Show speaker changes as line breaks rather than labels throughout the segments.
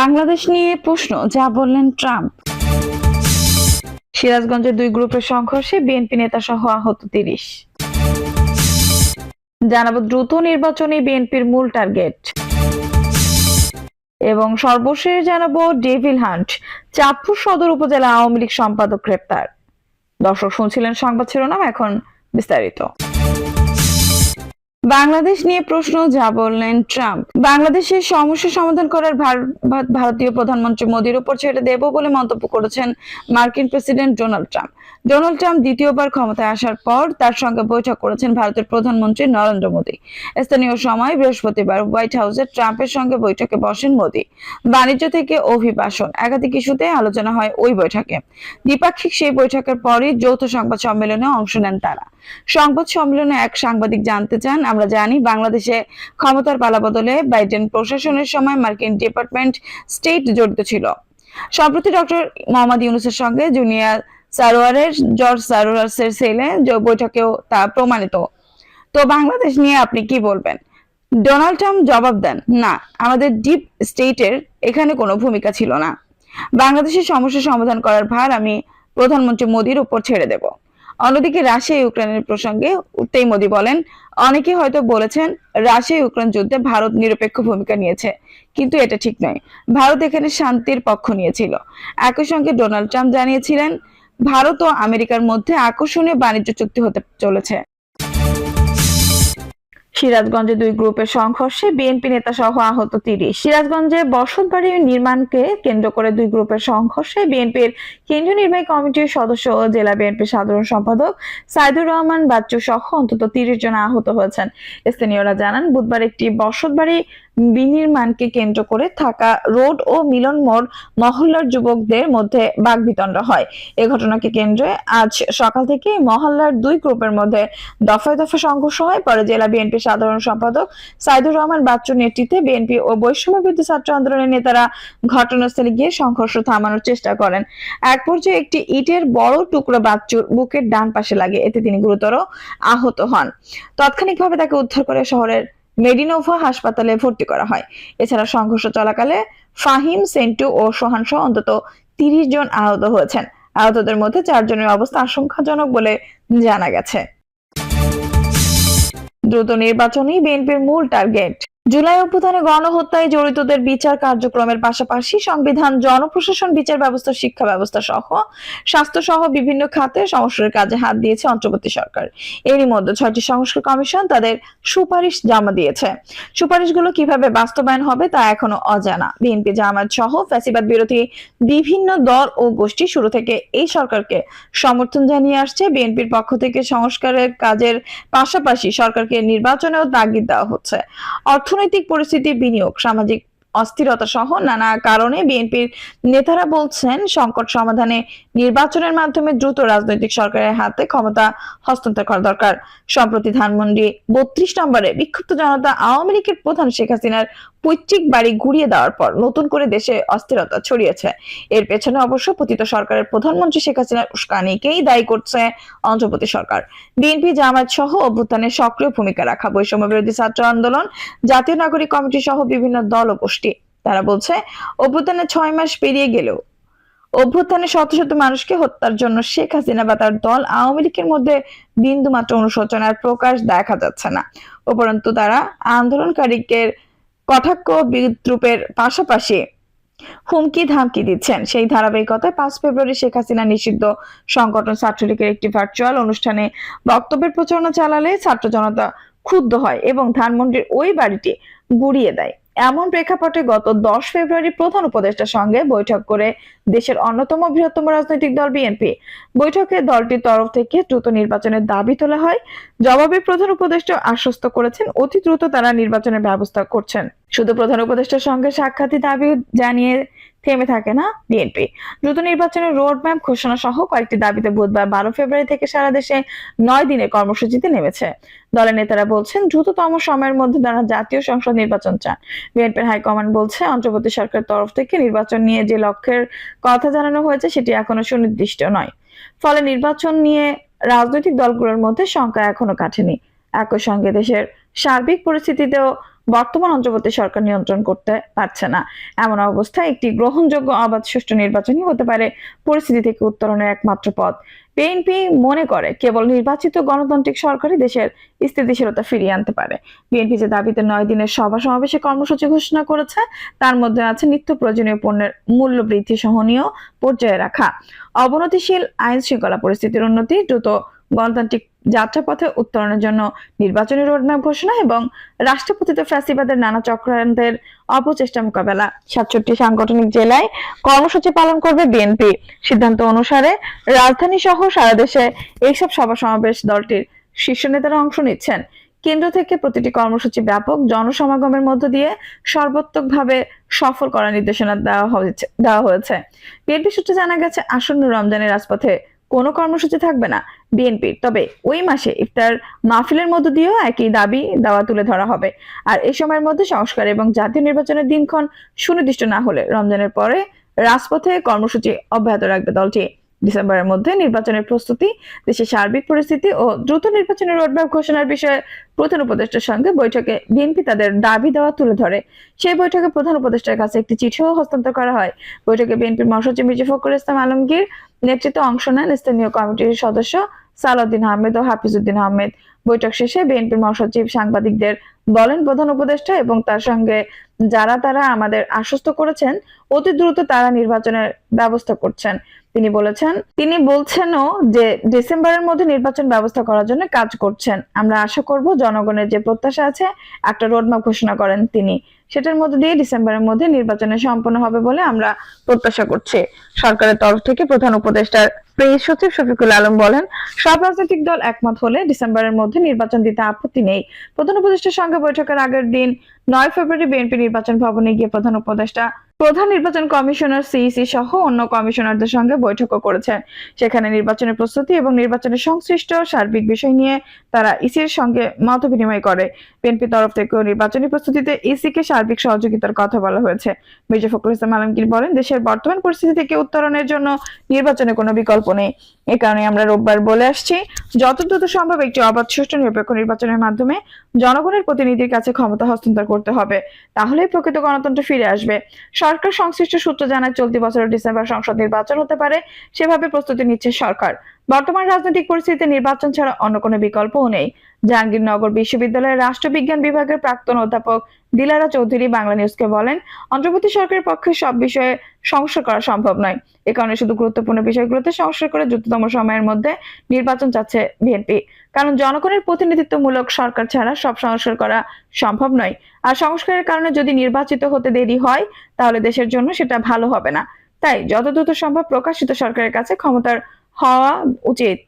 বাংলাদেশ নিয়ে প্রশ্ন, যা বললেন ট্রাম্প। সিরাজগঞ্জের দুই গ্রুপের সংঘর্ষে বিএনপি নেতা সহ আহত তিরিশ। জানাব দ্রুত নির্বাচনে বিএনপির মূল টার্গেট। এবং সর্বশেষ জানাব ডেভিল হান্ট, চাঁদপুর সদর উপজেলা আওয়ামী লীগ সম্পাদক গ্রেপ্তার। দর্শক শুনছিলেন সংবাদ শিরোনাম, এখন বিস্তারিত। বাংলাদেশ নিয়ে প্রশ্ন, যা বললেন ট্রাম্প। বাংলাদেশের সমস্যা সমাধান করার ভারতীয় প্রধানমন্ত্রী মোদীর উপর ছেড়ে দেব বলে মন্তব্য করেছেন মার্কিন president Donald Trump. Donald Trump দ্বিতীয়বার ক্ষমতায় আসার পর তার সঙ্গে বৈঠক করেছেন ভারতের প্রধানমন্ত্রী নরেন্দ্র মোদী। স্থানীয় সময় বৃহস্পতিবার হোয়াইট হাউসে ট্রাম্পের সঙ্গে বৈঠকে বসেন মোদী। বাণিজ্য থেকে অভিবাসন, একাধিক ইস্যুতে আলোচনা হয় ওই বৈঠকে। দ্বিপাক্ষিক সেই বৈঠকের পরই যৌথ সংবাদ সম্মেলনে অংশ নেন তারা। সংবাদ সম্মেলনে এক সাংবাদিক জানতে চান, আমরা জানি বাংলাদেশে ক্ষমতার পালাবদলে বাইডেন প্রশাসনের সময় মার্কিন ডিপার্টমেন্ট স্টেট জড়িত ছিল। সম্প্রতি ডক্টর মোহাম্মদ ইউনুসের সঙ্গে জুনিয়র সারোয়ারের, জর্জ সারোয়ারের ছেলে বৈঠকেও তা প্রমাণিত। তো বাংলাদেশ নিয়ে আপনি কি বলবেন? ডোনাল্ড ট্রাম্প জবাব দেন, না, আমাদের ডিপ স্টেটের এখানে কোনো ভূমিকা ছিল না। বাংলাদেশের সমস্যা সমাধান করার ভার আমি প্রধানমন্ত্রী মোদীর উপর ছেড়ে দেব। অন্যদিকে রাশিয়া ইউক্রেনের প্রসঙ্গে উঠতেই মোদী বলেন, অনেকে হয়তো বলেছেন রাশিয়া ইউক্রেন যুদ্ধে ভারত নিরপেক্ষ ভূমিকা নিয়েছে, কিন্তু এটা ঠিক নয়। ভারত এখানে শান্তির পক্ষ নিয়েছিল। একই সঙ্গে ডোনাল্ড ট্রাম্প জানিয়েছিলেন ভারত ও আমেরিকার মধ্যে আকর্ষণীয় বাণিজ্য চুক্তি হতে চলেছে। সিরাজগঞ্জে দুই গ্রুপের সংঘর্ষে বিএনপি নেতা সহ আহত তিরিশ। সিরাজগঞ্জে বসতবাড়ি নির্মাণকে কেন্দ্র করে দুই গ্রুপের সংঘর্ষে বিএনপির কেন্দ্রীয় নির্বাহী কমিটির সদস্য ও জেলা বিএনপির সাধারণ সম্পাদক সাইদুর রহমান বাচ্চু সহ অন্তত তিরিশ জন আহত হয়েছেন। স্থানীয়রা জানান, বুধবার একটি বসতবাড়ি বিনির্মাণকে কেন্দ্র করে থাকা রোড ও মিলন মোড় মহল্লার যুবকদের মধ্যে বাগবিতণ্ডা হয়। এ ঘটনাকে কেন্দ্রে আজ সকাল থেকে মহল্লার দুই গ্রুপের মধ্যে দফায় দফায় সংঘর্ষ হয়। পরে জেলা বিএনপি সাধারণ সম্পাদক সাইদুর রহমান বাচ্চুর নেতৃত্বে বিএনপি ও বৈষম্য বিরোধী ছাত্র আন্দোলনের নেতারা ঘটনাস্থলে গিয়ে সংঘর্ষ থামানোর চেষ্টা করেন। এক পর্যায়ে একটি ইটের বড় টুকরো বাচ্চুর বুকের ডান পাশে লাগে। এতে তিনি গুরুতর আহত হন। তাৎক্ষণিকভাবে তাকে উদ্ধার করে শহরের মেডিনোভা হাসপাতালে ভর্তি করা হয়। এছাড়া সংঘর্ষ চলাকালে ফাহিম, সেন্টু ও সোহান সহ অন্তত তিরিশ জন আহত হয়েছেন। আহতদের মধ্যে চারজনের অবস্থা আশঙ্কাজনক বলে জানা গেছে। দ্রুত নির্বাচনই বিএনপির মূল টার্গেট। জুলাই অভ্যুত্থানে গণহত্যায় জড়িতদের বিচার কার্যক্রমের পাশাপাশি সংবিধান, জনপ্রশাসন, বিচার ব্যবস্থা, শিক্ষা ব্যবস্থা সহ স্বাস্থ্য সহ বিভিন্ন খাতে সংস্কারের কাজে হাত দিয়েছে অন্তর্বর্তী সরকার। এরই মধ্যে ছয়টি সংস্কার কমিশন তাদের সুপারিশ জমা দিয়েছে। সুপারিশগুলো কীভাবে বাস্তবায়ন হবে তা এখনও অজানা। বিএনপি জামায়াত সহ ফ্যাসিবাদ বিরোধী বিভিন্ন দল ও গোষ্ঠী শুরু থেকে এই সরকারকে সমর্থন জানিয়ে আসছে। বিএনপির পক্ষ থেকে সংস্কারের কাজের পাশাপাশি সরকারকে নির্বাচনেও তাগিদ দেওয়া হচ্ছে। অর্থনৈতিক পরিস্থিতি বিনিয়োগ সামাজিক অস্থিরতা সহ নানা কারণে বিএনপির নেতারা বলছেন, সংকট সমাধানে নির্বাচনের মাধ্যমে দ্রুত রাজনৈতিক সরকারের হাতে ক্ষমতা হস্তান্তর করা দরকার। সম্প্রতি ধানমন্ডি বত্রিশ নম্বরে বিক্ষুব্ধ জনতা আওয়ামী লীগের প্রধান শেখ হাসিনার পৈতৃক বাড়ি ঘুরিয়ে দেওয়ার পর নতুন করে দেশে অস্থিরতা ছড়িয়েছে। এর পেছনে অবশ্য পতিত সরকারের প্রধানমন্ত্রী শেখ হাসিনার উস্কানিকেই দায়ী করছে অন্ধ্রপ্রদেশ সরকার। বিএনপি, জামায়াত সহ অভ্যুত্থানে সক্রিয় ভূমিকা রাখা বৈষম্য বিরোধী ছাত্র আন্দোলন, জাতীয় নাগরিক কমিটি সহ বিভিন্ন দল ও তারা বলছে, অভ্যুত্থানে ছয় মাস পেরিয়ে গেলেও, অভ্যুত্থানে শত শত মানুষকে হত্যার জন্য শেখ হাসিনা বা তার দল আওয়ামী লীগের মধ্যে বিন্দু মাত্র অনুশোচনার প্রকাশ দেখা যাচ্ছে না। উপরন্তু তারা আন্দোলনকারীদের কটাক্ষ বিদ্রুপের পাশাপাশি হুমকি ধামকি দিচ্ছেন। সেই ধারাবাহিকতায় পাঁচ ফেব্রুয়ারি শেখ হাসিনা নিষিদ্ধ সংগঠন ছাত্রলীগের একটি ভার্চুয়াল অনুষ্ঠানে বক্তব্যের প্রচারণা চালালে ছাত্র জনতা ক্ষুব্ধ হয় এবং ধানমন্ডির ওই বাড়িটি গুড়িয়ে দেয়। এমন প্রেক্ষাপটে গত দশ ফেব্রুয়ারি প্রধান উপদেষ্টার সঙ্গে বৈঠক করে দেশের অন্যতম বৃহত্তম রাজনৈতিক দল বিএনপি। বৈঠকে দলটির তরফ থেকে দ্রুত নির্বাচনের দাবি তোলা হয়। জবাবে প্রধান উপদেষ্টা আশ্বস্ত করেছেন, অতি দ্রুত তারা নির্বাচনের ব্যবস্থা করছেন। শুধু প্রধান উপদেষ্টার সঙ্গে সাক্ষাৎ দাবি জানিয়ে থেমে থাকে না বিএনপি দ্রুত নির্বাচনের রোড ম্যাপ ঘোষণা সহ কয়েকটি দাবিতে বুধবার বারো ফেব্রুয়ারি থেকে সারা দেশে নয় দিনের কর্মসূচিতে নেমেছে। দলের নেতারা বলছেন, দ্রুততম সময়ের মধ্যে তারা জাতীয় সংসদ নির্বাচন চান বিএনপির হাইকমান্ড বলছে, অন্তর্বর্তী সরকারের তরফ থেকে নির্বাচন নিয়ে যে লক্ষ্যের কথা জানানো হয়েছে, সেটি এখনও সুনির্দিষ্ট নয়। ফলে নির্বাচন নিয়ে রাজনৈতিক দলগুলোর মধ্যে শঙ্কা এখনও কাটেনি। একই সঙ্গে দেশের সার্বিক পরিস্থিতিতেও বর্তমান অন্তর্বর্তী সরকার নিয়ন্ত্রণ করতে পারছে না। এমন অবস্থায় একটি গ্রহণযোগ্য অবাধ সুষ্ঠু নির্বাচনই হতে পারে পরিস্থিতি থেকে উত্তরণের একমাত্র পথ। বিএনপি মনে করে কেবল নির্বাচিত গণতান্ত্রিক সরকারই দেশের স্থিতিশীলতা ফিরিয়ে আনতে পারে। বিএনপি যে দাবিতে নয় দিনের সভা সমাবেশে কর্মসূচি ঘোষণা করেছে, তার মধ্যে আছে নিত্য প্রয়োজনীয় পণ্যের মূল্য বৃদ্ধি সহনীয় পর্যায়ে রাখা। অবনতিশীল আইন শৃঙ্খলা পরিস্থিতির উন্নতি দ্রুত গণতান্ত্রিক যাত্রাপথে উত্তরণের জন্য নির্বাচনী রোডম্যাপ ঘোষণা এবং রাষ্ট্রপতিত ফ্যাসিবাদের নানা চক্রান্তের অপচেষ্টা মোকাবেলা। সাতষট্টি সাংগঠনিক জেলায় কর্মসূচি পালন করবে বিএনপি। সিদ্ধান্ত অনুসারে রাজধানী সহ সারা দেশে এইসব সভা সমাবেশ দলটির শীর্ষ নেতারা অংশ নিচ্ছেন। কেন্দ্র থেকে প্রতিটি কর্মসূচি ব্যাপক জনসমাগমের মধ্য দিয়ে সর্বাত্মকভাবে সফল করার নির্দেশনা দেওয়া হয়েছে দেওয়া হয়েছে। বিএনপি সূত্রে জানা গেছে, আসন্ন রমজানের রাজপথে কোনো কর্মসূচি থাকবে না বিএনপির। তবে ওই মাসে ইফতার মাহফিলের মধ্য দিয়েও একই দাবি দাওয়া তুলে ধরা হবে। আর এই সময়ের মধ্যে সংস্কার এবং জাতীয় নির্বাচনের দিনক্ষণ সুনির্দিষ্ট না হলে রমজানের পরে রাজপথে কর্মসূচি অব্যাহত রাখবে দলটি। ডিসেম্বরের মধ্যে নির্বাচনের প্রস্তুতি, দেশের সার্বিক পরিস্থিতি ও দ্রুত নির্বাচনের রোডম্যাপ ঘোষণার বিষয়ে প্রধান উপদেষ্টার সঙ্গে বৈঠকে বিএনপি তাদের দাবি দেওয়া তুলে ধরে। সেই বৈঠকে প্রধান উপদেষ্টার কাছে একটি চিঠিও হস্তান্তর করা হয়। বৈঠকে বিএনপির মহাসচিব মির্জা ফখরুল ইসলাম আলমগীর নেতৃত্বে অংশ নেন স্থানীয় কমিটির সদস্য সালাউদ্দিন আহমেদ ও হাফিজউদ্দিন আহমেদ। বৈঠক শেষে বিএনপির মহাসচিব সাংবাদিকদের বলেন, প্রধান উপদেষ্টা এবং তার সঙ্গে যারা তারা আমাদের আশ্বস্ত করেছেন, অতি দ্রুত তারা নির্বাচনের ব্যবস্থা করছেন। তিনি বলেছেন, তিনি বলছেনও যে ডিসেম্বরের মধ্যে নির্বাচন ব্যবস্থা করার জন্য কাজ করছেন। আমরা আশা করব জনগণের যে প্রত্যাশা আছে, একটা রোডম্যাপ ঘোষণা করেন তিনি। সেটার মধ্যে দিয়ে ডিসেম্বরের মধ্যে নির্বাচনে সম্পন্ন হবে বলে আমরা প্রত্যাশা করছি। সরকারের তরফ থেকে প্রধান উপদেষ্টার প্রেস সচিব শফিকুল আলম বলেন, সব রাজনৈতিক দল একমত হলে ডিসেম্বরের মধ্যে নির্বাচন দিতে আপত্তি নেই। প্রধান উপদেষ্টার সঙ্গে বৈঠকের আগের দিন নয় ফেব্রুয়ারি বিএনপি নির্বাচন ভবনে গিয়ে প্রধান উপদেষ্টা প্রধান নির্বাচন কমিশনার সিইসি সহ অন্য কমিশনারদের সঙ্গে বৈঠকও করেছেন। সেখানে নির্বাচনের প্রস্তুতি এবং নির্বাচনের সংশ্লিষ্ট সার্বিক বিষয় নিয়ে তারা ইসির সঙ্গে মত বিনিময় করে। বিএনপি তরফ থেকে নির্বাচনী প্রস্তুতিতে ইসিকে সার্বিক সহযোগিতার কথা বলা হয়েছে। মির্জা ফখরুল ইসলাম আলমগীর বলেন, দেশের বর্তমান পরিস্থিতি থেকে উত্তরণের জন্য নির্বাচনে কোনো বিকল্প নেই। এ কারণে আমরা রোববার বলে আসছি। যত দ্রুত সম্ভব একটি অবাধ সুষ্ঠু নিরপেক্ষ নির্বাচনের মাধ্যমে জনগণের প্রতিনিধির কাছে ক্ষমতা হস্তান্তর করতে হবে, তাহলেই প্রকৃত গণতন্ত্র ফিরে আসবে। সরকার সংশ্লিষ্ট সূত্র জানায়, চলতি বছরের ডিসেম্বর সংসদ নির্বাচন হতে পারে, সেভাবে প্রস্তুতি নিচ্ছে সরকার। বর্তমান রাজনৈতিক পরিস্থিতিতে নির্বাচন ছাড়া অন্য কোনো বিকল্পও নেই। জাহাঙ্গীরনগর বিশ্ববিদ্যালয়ের রাষ্ট্রবিজ্ঞান বিভাগের প্রাক্তন অধ্যাপক দিলারা চৌধুরী বাংলা নিউজকে বলেন, অন্তর্বর্তী সরকারের পক্ষে সব বিষয়ে সংস্কার করা সম্ভব নয়। এ কারণে শুধু গুরুত্বপূর্ণ বিষয়গুলোতে সংস্কার করে দ্রুততম সময়ের মধ্যে নির্বাচন চাচ্ছে বিএনপি। কারণ জনগণের প্রতিনিধিত্বমূলক সরকার ছাড়া সব সংস্কার করা সম্ভব নয়। আর সংস্কারের কারণে যদি নির্বাচিত হতে দেরি হয়, তাহলে দেশের জন্য সেটা ভালো হবে না। তাই যত দ্রুত সম্ভব প্রকাশিত সরকারের কাছে ক্ষমতার হওয়া উচিত।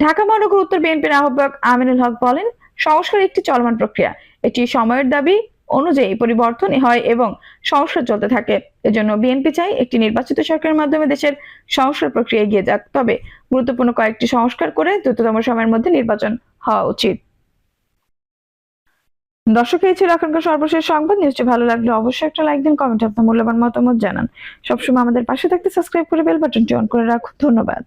ঢাকা মহানগর উত্তর বিএনপির আহ্বায়ক আমিনুল হক বলেন, সংস্কার একটি চলমান প্রক্রিয়া। এটি সময়ের দাবি অনুযায়ী পরিবর্তন হয় এবং সংস্কার চলতে থাকে। এজন্য বিএনপি চাই একটি নির্বাচিত সরকারের মাধ্যমে দেশের সংস্কার প্রক্রিয়া এগিয়ে যাক। তবে গুরুত্বপূর্ণ কয়েকটি সংস্কার করে দ্রুততম সময়ের মধ্যে নির্বাচন হওয়া উচিত। দর্শক, এই ছিল এখনকার সর্বশেষ সংবাদ। নিউজটি ভালো লাগলে অবশ্যই একটা লাইক দিন, কমেন্ট আপনার মূল্যবান মতামত জানান। সবসময় আমাদের পাশে থাকতে সাবস্ক্রাইব করে বেল বাটনটি অন করে রাখুন। ধন্যবাদ।